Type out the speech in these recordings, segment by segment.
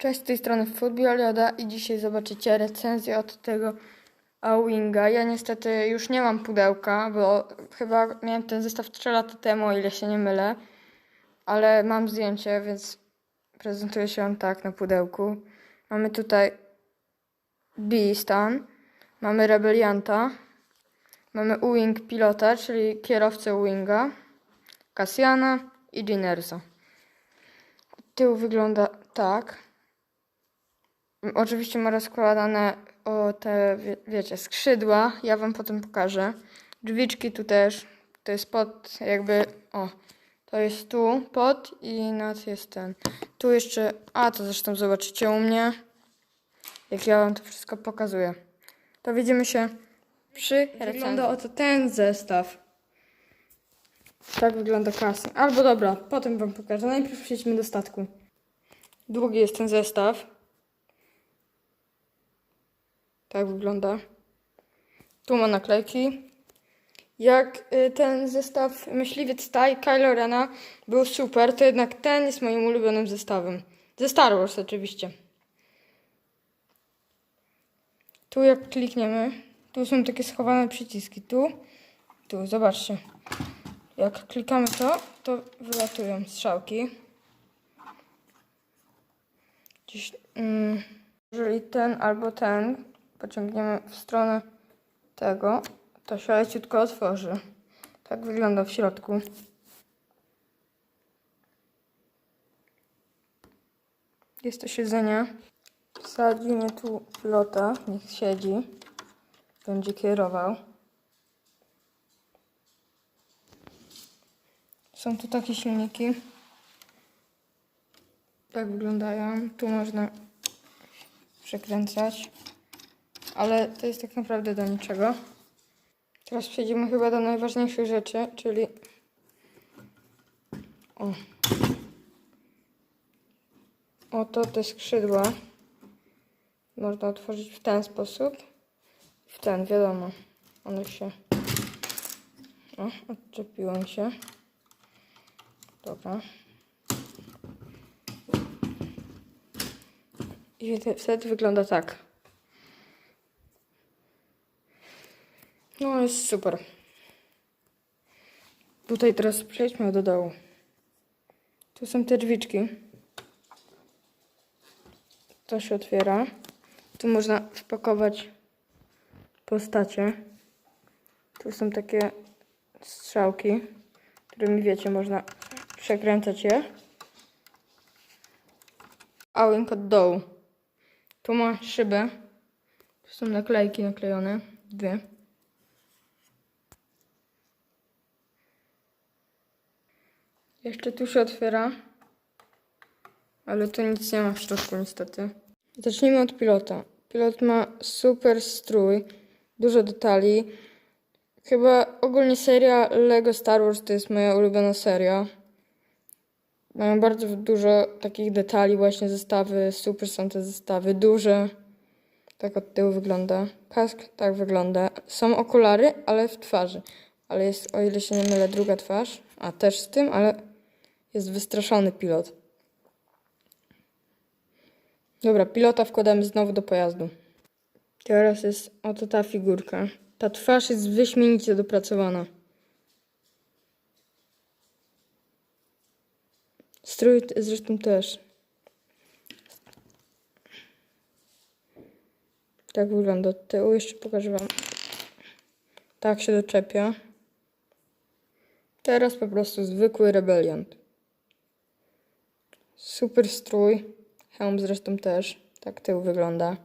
Cześć, z tej strony Footballioda i dzisiaj zobaczycie recenzję od tego Awinga. Ja niestety już nie mam pudełka, bo chyba miałem ten zestaw 3 lata temu, o ile się nie mylę. Ale mam zdjęcie, więc prezentuje się on tak na pudełku. Mamy tutaj Beastan, mamy Rebelianta, mamy Wing Pilota, czyli kierowcę Winga, Cassiana i Dinersa. Tył wygląda tak. Oczywiście ma rozkładane o te, wie, wiecie, skrzydła. Ja wam potem pokażę. Drzwiczki tu też. To jest pod, jakby, o, to jest tu pod i nad jest ten. Tu jeszcze, a to zresztą zobaczycie u mnie, jak ja wam to wszystko pokazuję. To widzimy się przy recenzji. Wygląda oto ten zestaw. Tak wygląda kasy. Albo dobra, potem wam pokażę. Najpierw przejdźmy do statku. Długi jest ten zestaw. Tak wygląda. Tu ma naklejki. Jak y, ten zestaw Myśliwiec Taj Kylo Rena był super, to jednak ten jest moim ulubionym zestawem. Ze Star Wars oczywiście. Tu jak klikniemy, tu są takie schowane przyciski. Tu, tu, zobaczcie. Jak klikamy to, to wylatują strzałki. Gdzieś, mm, jeżeli ten albo ten pociągniemy w stronę tego, to się leciutko otworzy. Tak wygląda w środku. Jest to siedzenie. Wsadzimy tu pilota, niech siedzi. Będzie kierował. Są tu takie silniki. Tak wyglądają. Tu można przekręcać. Ale to jest tak naprawdę do niczego. Teraz przejdziemy chyba do najważniejszych rzeczy, czyli o. Oto te skrzydła. Można otworzyć w ten sposób. W ten, wiadomo. One się. O, odczepiło się. Dobra. I te- wtedy wygląda tak. No, jest super. Tutaj teraz przejdźmy do dołu. Tu są te drzwiczki. To się otwiera. Tu można wpakować postacie. Tu są takie strzałki, którymi wiecie, można przekręcać je. A link od dołu. Tu ma szybę. Tu są naklejki naklejone. Dwie. Jeszcze tu się otwiera. Ale tu nic nie ma w środku niestety. Zacznijmy od pilota. Pilot ma super strój, dużo detali. Chyba ogólnie seria Lego Star Wars to jest moja ulubiona seria. Mają bardzo dużo takich detali, właśnie zestawy, super są te zestawy, duże. Tak od tyłu wygląda. Kask tak wygląda. Są okulary, ale w twarzy. Ale jest, o ile się nie mylę, druga twarz. A też z tym, ale jest wystraszony pilot. Dobra, pilota wkładamy znowu do pojazdu. Teraz jest oto ta figurka. Ta twarz jest wyśmienicie dopracowana. Strój zresztą też. Tak wygląda od tyłu. Jeszcze pokażę Wam. Tak się doczepia. Teraz po prostu zwykły rebeliant. Super strój. Hełm zresztą też. Tak tył wygląda.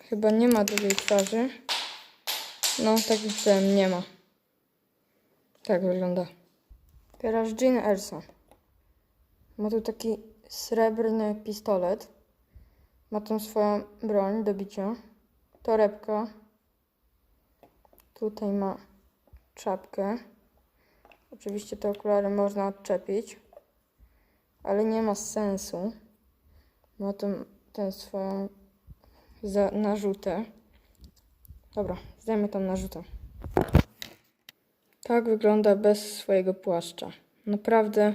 Chyba nie ma drugiej twarzy. No, tak jak powiedziałem, nie ma. Tak wygląda. Teraz Jean Erso. Ma tu taki srebrny pistolet. Ma tą swoją broń do bicia. Torebka. Tutaj ma czapkę. Oczywiście te okulary można odczepić. Ale nie ma sensu. Ma tą, tę swoją za narzutę. Dobra, zdejmę tą narzutę. Tak wygląda bez swojego płaszcza. Naprawdę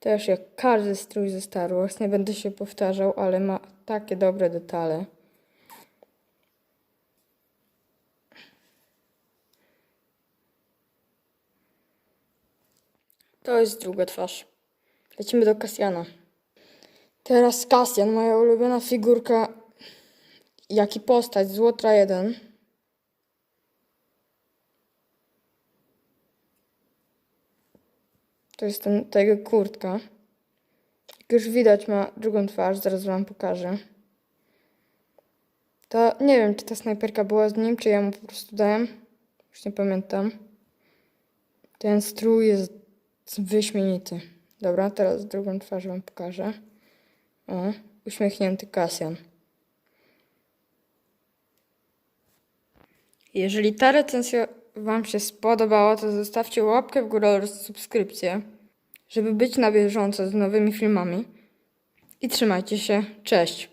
Też jak każdy strój ze Star Wars, nie będę się powtarzał, ale ma takie dobre detale. To jest druga twarz. Lecimy do Kasjana. Teraz Kasjan, moja ulubiona figurka, jak i postać z Łotra 1. To jest ten, tego kurtka. Jak już widać ma drugą twarz, zaraz wam pokażę. To nie wiem, czy ta snajperka była z nim, czy ja mu po prostu dałem. Już nie pamiętam. Ten strój jest wyśmienity. Dobra, teraz drugą twarz wam pokażę. O, uśmiechnięty Kasjan. Jeżeli ta recenzja Wam się spodobała, to zostawcie łapkę w górę oraz subskrypcję, żeby być na bieżąco z nowymi filmami. I trzymajcie się. Cześć!